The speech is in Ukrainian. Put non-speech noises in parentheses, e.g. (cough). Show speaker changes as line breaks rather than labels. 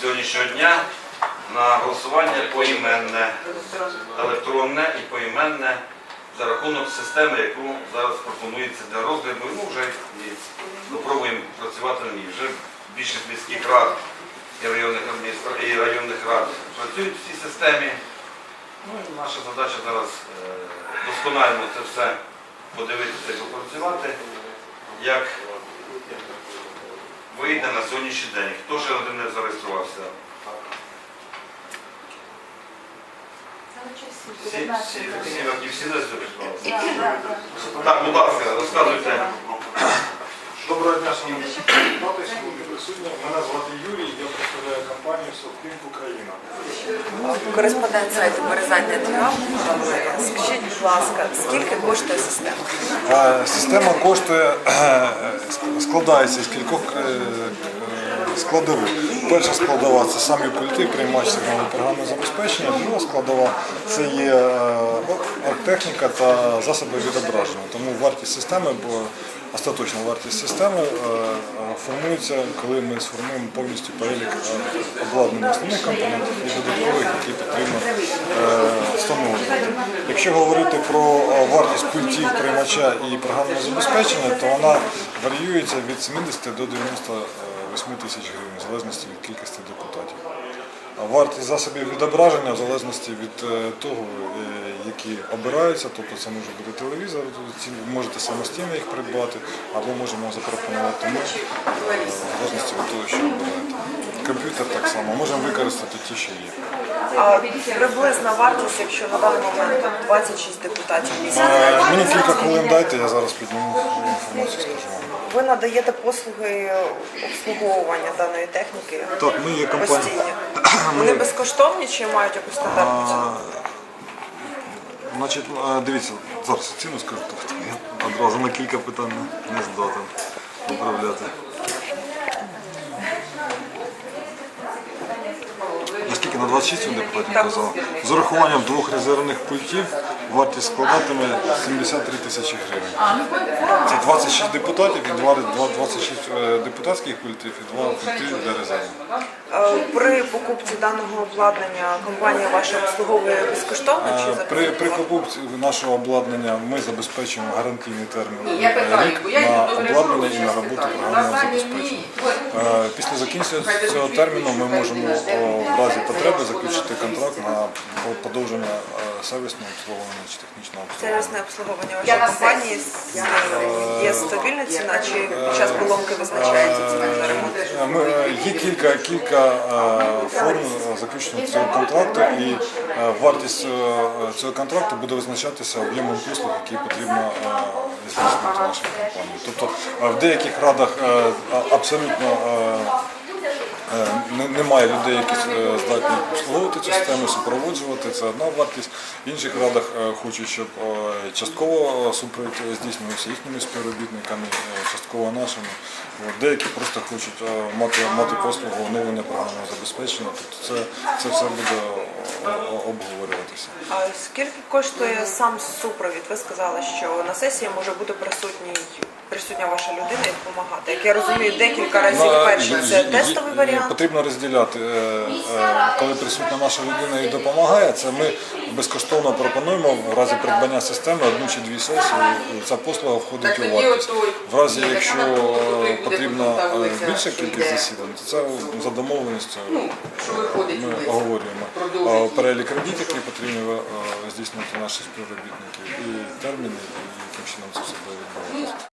сьогоднішнього дня на голосування поіменне, електронне і поіменне за рахунок системи, яку зараз пропонується для розгляду. Ну, вже спробуємо працювати на ній. Вже більшість міських рад і районних, і районних рад працюють в цій системі. Ну, і наша задача зараз е, досконально це все подивитися і попрацювати, як вийде на сьогоднішній день. Хто ще один не зареєструвався? Всі, всі, всі? Так, будь ласка, розказуйте.
Доброго дня, шановні депутати, шановні присутні. Мене звати Юрій, я представляю компанію Софтинк Україна.
Кореспондент сайту Березання ТВ. Скажіть, будь ласка, скільки коштує система?
Е, Система коштує, е, складається з кількох е, е, складових. Перша складова це самі пульти, приймач сигналу програмне забезпечення. Друга складова це є е, техніка та засоби відображення. Тому вартість системи, бо остаточна вартість системи е, е, формується, коли ми сформуємо повністю перелік е, обладнання основних компонентів і додаткових, які е, встановлювати. Якщо говорити про е, вартість пультів, приймача і програмного забезпечення, то вона варіюється від 70 до 98 тисяч гривень, в залежності від кількості депутатів. Вартість засобів відображення в залежності від е, того, е, які обираються, тобто це може бути телевізор, можете самостійно їх придбати, або можемо запропонувати ми, е, в залежності від того, що обираєте. Комп'ютер так само, можемо використати ті, що є.
А приблизна вартість, якщо на даний момент 26 депутатів
Мені кілька хвилин дайте, я зараз підніму інформацію, скажу вам.
Ви надаєте послуги обслуговування даної техніки
Так, ми є компанія. (coughs)
Вони безкоштовні чи мають якусь стандартну ціну?
Значить, дивіться, зараз ціну скажу, тобто я одразу на кілька питань не- не здатен управляти. На 26 ви депутатів казали? З урахуванням двох резервних пультів вартість складатиме 73 тисячі гривень. Це 26 депутатів і два, два- 26 е, депутатських пультів і два пульти для резерву.
Е, При покупці даного обладнання компанія ваша обслуговує безкоштовно чи за
Е, При, при покупці нашого обладнання ми забезпечуємо гарантійний термін рік на обладнання і на роботу програмного забезпечення. Після закінчення цього терміну ми можемо в разі потреби заключити контракт на подовження е, сервісного обслуговування чи технічного обслуговування.
сервісне обслуговування вашої компанії є стабільна ціна чи під час поломки визначається ціна на ремонт?
Е, е, є кілька, кілька е, форм заключення цього контракту, і е, вартість е, цього контракту буде визначатися об'ємом послуг, які потрібно е, здійснити нашій компанії. Тобто е, в деяких радах е, абсолютно е, Е, Немає людей, які е, здатні обслуговувати цю систему, супроводжувати. Це одна вартість. В інших радах е, хочуть, щоб е, частково супровід здійснювався їхніми співробітниками, е, частково нашими. Деякі просто хочуть е, мати, мати послугу оновлення програмного забезпечення. Тобто це, це все буде е, обговорюватися.
А скільки коштує сам супровід? Ви сказали, що на сесії може бути присутній присутня ваша людина і допомагати. Як я розумію, декілька разів
є-
це тестовий
є- Потрібно розділяти, е, е, коли присутня наша людина і допомагає, це ми безкоштовно пропонуємо в разі придбання системи одну чи дві сесії. і Ця послуга входить у вартість. В разі, якщо потрібна е, більша кількість засідань, то це за домовленістю
Ну,
ми оговорюємо перелік робіт, які потрібно здійснити наші співробітники, і терміни, і яким чином це все буде відбуватися.